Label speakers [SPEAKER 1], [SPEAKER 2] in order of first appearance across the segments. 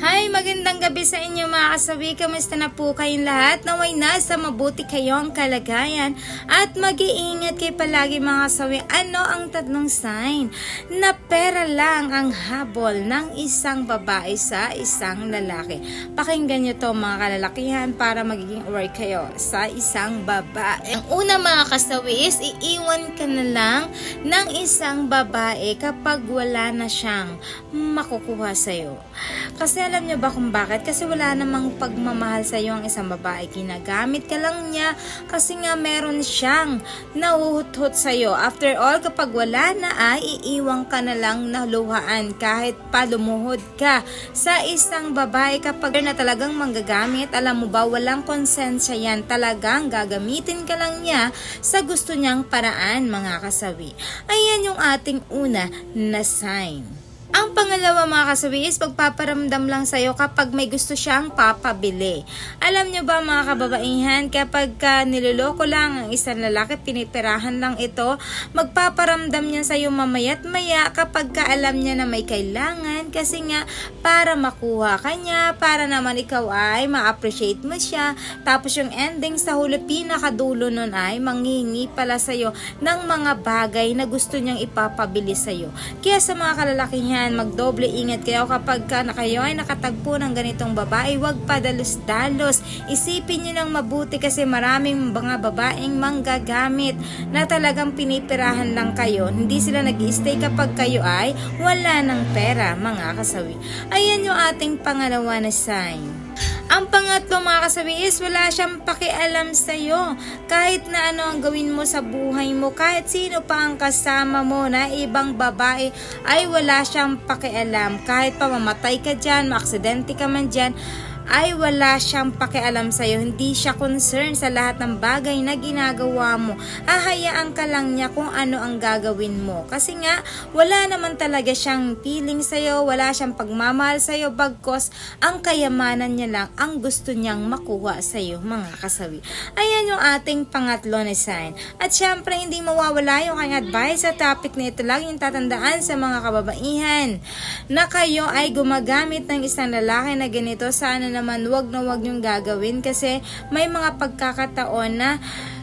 [SPEAKER 1] Hi, magandang gabi sa inyo mga kasabi. Kamusta na po kayong lahat? Naway nasa mabuti kayong kalagayan at mag-iingat kayo palagi mga kasabi. Ano ang tatlong sign na pera lang ang habol ng isang babae sa isang lalaki? Pakinggan nyo to mga kalalakihan para magiging aware kayo sa isang babae. Ang una mga kasawi is iiwan ka na lang ng isang babae kapag wala na siyang makukuha sa'yo. Kasi alam niyo ba kung bakit? Kasi wala namang pagmamahal sa iyo ang isang babae. Ginagamit ka lang niya kasi nga meron siyang nahuhut-hut sa iyo. After all, kapag wala na ay iiwang ka na lang na luhaan kahit pa lumuhod ka sa isang babae kapag na talagang manggagamit. Alam mo ba, walang konsensya yan. Talagang gagamitin ka lang niya sa gusto niyang paraan mga kasawi. Ayan yung ating una na sign. Ang pangalawa mga kasabi is pagpaparamdam lang sa'yo kapag may gusto siyang papabili. Alam nyo ba mga kababaihan, kapag ka niloloko lang ang isang lalaki, pinipirahan lang ito, magpaparamdam niya sa'yo mamayat maya kapag ka alam niya na may kailangan kasi nga para makuha ka niya, para naman ikaw ay ma-appreciate mo siya. Tapos yung ending sa huli, pinakadulo nun ay manghingi pala sa'yo ng mga bagay na gusto niyang ipapabili sa'yo. Kaya sa mga kalalakihan, yan, magdoble ingat kayo kapag ka kayo ay nakatagpo ng ganitong babae, huwag padalos-dalos. Isipin nyo ng mabuti kasi maraming mga babaeng manggagamit na talagang pinipirahan lang kayo. Hindi sila nag stay kapag kayo ay wala ng pera, mga kasawi. Ayan yung ating pangalawa na sign. Ang pangatlo mga kasabi is wala siyang pakialam sa'yo. Kahit na ano ang gawin mo sa buhay mo, kahit sino pa ang kasama mo na ibang babae, ay wala siyang pakialam. Kahit pa mamatay ka dyan, maaksidente ka man dyan, ay wala siyang pakialam sa'yo. Hindi siya concerned sa lahat ng bagay na ginagawa mo. Hahayaan ka lang niya kung ano ang gagawin mo. Kasi nga, wala naman talaga siyang feeling sa'yo, wala siyang pagmamahal sa'yo, bagkos ang kayamanan niya lang ang gusto niyang makuha sa'yo, mga kasawi. Ayan yung ating pangatlo na sign. At syempre, hindi mawawala yung kanyang advice sa topic na ito lang yung tatandaan sa mga kababaihan na kayo ay gumagamit ng isang lalaki na ganito sana naman wag na wag yung gagawin kasi may mga pagkakataon na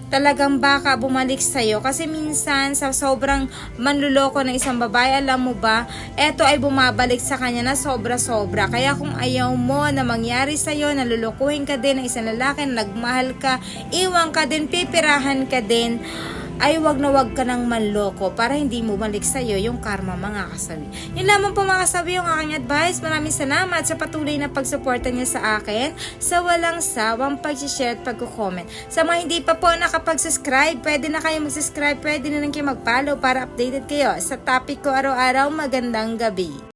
[SPEAKER 1] talagang baka bumalik sa'yo kasi minsan sa sobrang manluloko ng isang babae, alam mo ba, eto ay bumabalik sa kanya na sobra-sobra. Kaya kung ayaw mo na mangyari sa'yo, nalulukuhin ka din ng isang lalaki, na nagmahal ka, iwan ka din, pipirahan ka din, ay wag na wag ka nang manloko para hindi mo balik sa'yo yung karma mga kasabi. Yun lamang po mga kasabi yung aking advice. Maraming salamat sa patuloy na pagsuporta niyo sa akin sa walang sawang pag-share at pag-comment. Sa mga hindi pa po nakapag-subscribe, pwede na kayo mag-subscribe, pwede na lang kayo mag-follow para updated kayo sa topic ko araw-araw. Magandang gabi.